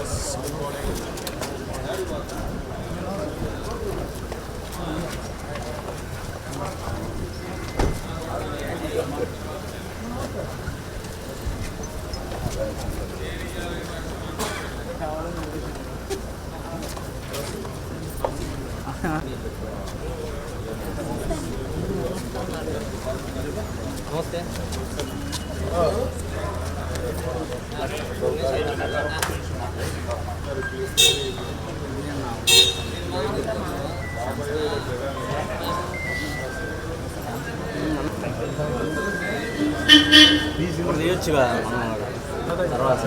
どうして。ఇప్పుడు తీయొచ్చుగా మనం తర్వాత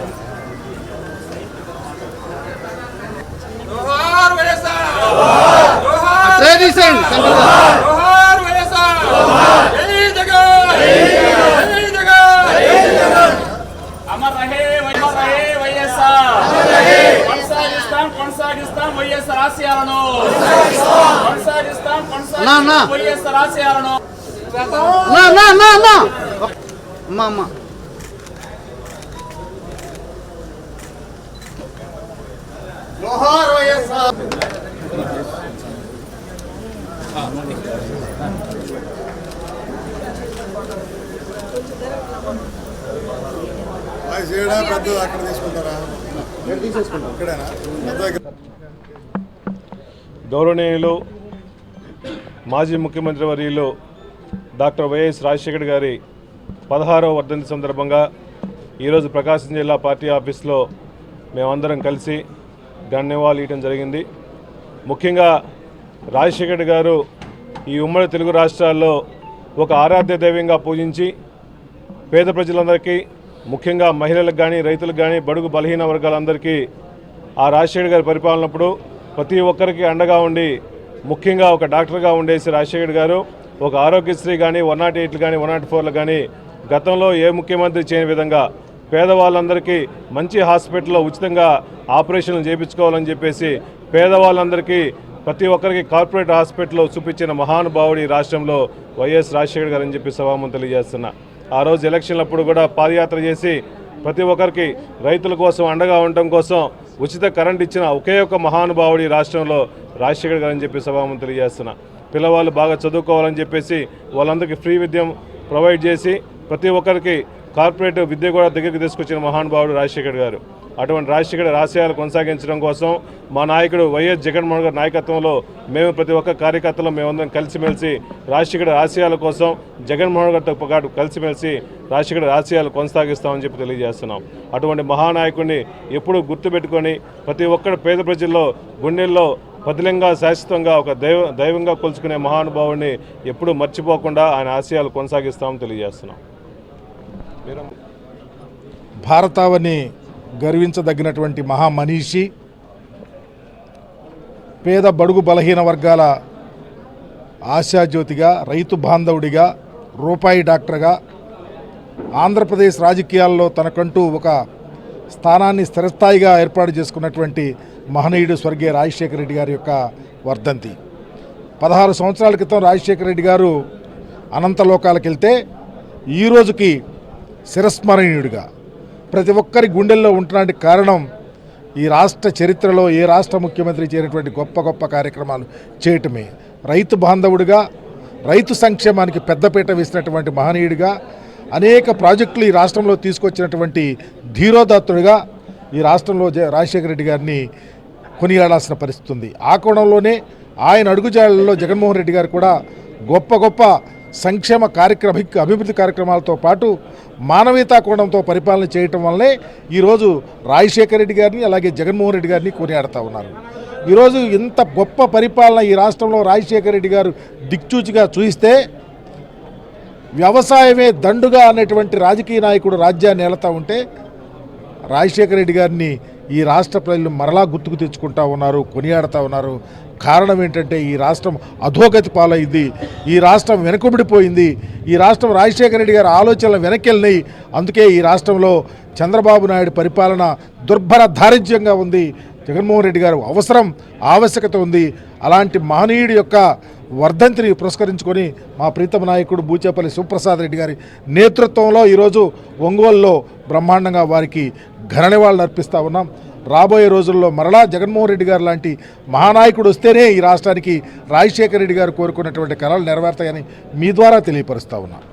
జోహార్ వైఎస్ఆర్ ట్రెడిషన్ జోహార్ కొనసాగిస్తాం కొనసాగిస్తాం వైఎస్ఆర్ ఆశయాలను. కొనసాగిస్తాం నా, నా. కొనసాగిస్తాం వైఎస్ఆర్ ఆశయాలను. నా నా నా నా. అమ్మా అమ్మా. జోహార్ వైఎస్ఆర్. చేయడా పెద్ద అక్కడ తీసుకుంటారా? ఇక్కడేనా పెద్ద దగ్గర గౌరవనీయులు మాజీ ముఖ్యమంత్రి వర్యులు డాక్టర్ వైఎస్ రాజశేఖర్ గారి పదహారవ వర్ధంతి సందర్భంగా ఈరోజు ప్రకాశం జిల్లా పార్టీ ఆఫీస్లో మేమందరం కలిసి ధన్యవాదాలు ఇవ్వడం జరిగింది. ముఖ్యంగా రాజశేఖర్ గారు ఈ ఉమ్మడి తెలుగు రాష్ట్రాల్లో ఒక ఆరాధ్య దైవంగా పూజించి పేద ప్రజలందరికీ ముఖ్యంగా మహిళలకు కానీ రైతులకు కానీ బడుగు బలహీన వర్గాలందరికీ ఆ రాజశేఖర్ గారి పరిపాలనప్పుడు ప్రతి ఒక్కరికి అండగా ఉండి ముఖ్యంగా ఒక డాక్టర్గా ఉండేసి రాజశేఖర్ గారు ఒక ఆరోగ్యశ్రీ కానీ వన్ నాట్ ఎయిట్లు కానీ వన్ నాట్ ఫోర్లు కానీ గతంలో ఏ ముఖ్యమంత్రి చేయని విధంగా పేదవాళ్ళందరికీ మంచి హాస్పిటల్లో ఉచితంగా ఆపరేషన్లు చేయించుకోవాలని చెప్పేసి పేదవాళ్ళందరికీ ప్రతి ఒక్కరికి కార్పొరేట్ హాస్పిటల్లో చూపించిన మహానుభావుడు ఈ రాష్ట్రంలో వైఎస్ రాజశేఖర్ గారు అని చెప్పి సభాముఖం తెలియజేస్తున్నా. ఆ రోజు ఎలక్షన్లప్పుడు కూడా పాదయాత్ర చేసి ప్రతి ఒక్కరికి రైతుల కోసం అండగా ఉండటం కోసం ఉచిత కరెంట్ ఇచ్చిన ఒకే ఒక మహానుభావుడి రాష్ట్రంలో రాజశేఖర్ గారు అని చెప్పి సభాముఖం తెలియజేస్తున్నా. పిల్లవాళ్ళు బాగా చదువుకోవాలని చెప్పేసి వాళ్ళందరికీ ఫ్రీ విద్యం ప్రొవైడ్ చేసి ప్రతి ఒక్కరికి కార్పొరేట్ విద్య కూడా దగ్గరికి తీసుకొచ్చిన మహానుభావుడు రాజశేఖర్ గారు. అటువంటి రాజశేఖర్ రాశయాలు కొనసాగించడం కోసం మా నాయకుడు వైఎస్ జగన్మోహన్ గారి నాయకత్వంలో మేము ప్రతి ఒక్క కార్యకర్తలు మేమందరం కలిసిమెలిసి రాజశేఖర్ రాశయాల కోసం జగన్మోహన్ గారితో పాటు కలిసిమెలిసి రాజశేఖర్ రాశయాలు కొనసాగిస్తామని చెప్పి తెలియజేస్తున్నాం. అటువంటి మహానాయకుడిని ఎప్పుడూ గుర్తుపెట్టుకొని ప్రతి ఒక్కరి పేద ప్రజల్లో గుండెల్లో పదిలంగా శాశ్వతంగా ఒక దైవ దైవంగా కొలుచుకునే మహానుభావుడిని ఎప్పుడూ మర్చిపోకుండా ఆయన ఆశయాలు కొనసాగిస్తామని తెలియజేస్తున్నాం. భారతావని గర్వించదగినటువంటి మహామనీషి పేద బడుగు బలహీన వర్గాల ఆశాజ్యోతిగా రైతు బాంధవుడిగా రూపాయి డాక్టర్గా ఆంధ్రప్రదేశ్ రాజకీయాల్లో తనకంటూ ఒక స్థానాన్ని స్థిరస్థాయిగా ఏర్పాటు చేసుకున్నటువంటి మహనీయుడు స్వర్గీయ రాజశేఖర రెడ్డి గారి యొక్క వర్ధంతి. పదహారు సంవత్సరాల క్రితం రాజశేఖర రెడ్డి గారు అనంతలోకాలకు వెళ్తే ఈ రోజుకి శిరస్మరణీయుడిగా ప్రతి ఒక్కరి గుండెల్లో ఉంటున్నటువంటి కారణం ఈ రాష్ట్ర చరిత్రలో ఏ రాష్ట్ర ముఖ్యమంత్రి చేయనటువంటి గొప్ప గొప్ప కార్యక్రమాలు చేయటమే. రైతు బాంధవుడిగా రైతు సంక్షేమానికి పెద్దపీట వేసినటువంటి మహనీయుడిగా అనేక ప్రాజెక్టులు ఈ రాష్ట్రంలో తీసుకొచ్చినటువంటి ధీరోదత్తుడిగా ఈ రాష్ట్రంలో జ- రాజశేఖర రెడ్డి గారిని కొనియాడాల్సిన పరిస్థితి ఉంది ఆ కోణంలోనే ఆయన అడుగుజాడల్లో జగన్మోహన్ రెడ్డి గారు కూడా గొప్ప గొప్ప సంక్షేమ కార్యక్రమ అభివృద్ధి కార్యక్రమాలతో పాటు మానవీయతా కోణంతో పరిపాలన చేయటం వల్లే ఈరోజు రాజశేఖర రెడ్డి గారిని అలాగే జగన్మోహన్ రెడ్డి గారిని కొనియాడుతూ ఉన్నారు. ఈరోజు ఇంత గొప్ప పరిపాలన ఈ రాష్ట్రంలో రాజశేఖర రెడ్డి గారు దిక్చూచిగా చూయిస్తే వ్యవసాయమే దండుగా అనేటువంటి రాజకీయ నాయకుడు రాజ్యాన్ని ఏళతా ఉంటే రాజశేఖర రెడ్డి గారిని ఈ రాష్ట్ర ప్రజలు మరలా గుర్తుకు తెచ్చుకుంటా ఉన్నారు కొనియాడుతూ ఉన్నారు. కారణం ఏంటంటే ఈ రాష్ట్రం అధోగతి పాలైంది. ఈ రాష్ట్రం వెనుకబడిపోయింది. ఈ రాష్ట్రం రాజశేఖర రెడ్డి గారి ఆలోచనలు వెనకెళ్ళినాయి. అందుకే ఈ రాష్ట్రంలో చంద్రబాబు నాయుడు పరిపాలన దుర్భర దారిద్ర్యంగా ఉంది. జగన్మోహన్ రెడ్డి గారు అవసరం ఆవశ్యకత ఉంది. అలాంటి మహనీయుడి యొక్క వర్ధంతిని పురస్కరించుకొని మా ప్రీతమ నాయకుడు బూచేపల్లి సుప్రసాద్ రెడ్డి గారి నేతృత్వంలో ఈరోజు ఒంగోలులో బ్రహ్మాండంగా వారికి ఘన నివాళులు అర్పిస్తూ ఉన్నాం. రాబోయే రోజుల్లో మరలా జగన్మోహన్ రెడ్డి గారు లాంటి మహానాయకుడు వస్తేనే ఈ రాష్ట్రానికి రాజశేఖర రెడ్డి గారు కోరుకున్నటువంటి కళలు నెరవేరుతాయని మీ ద్వారా తెలియపరుస్తూ ఉన్నాం.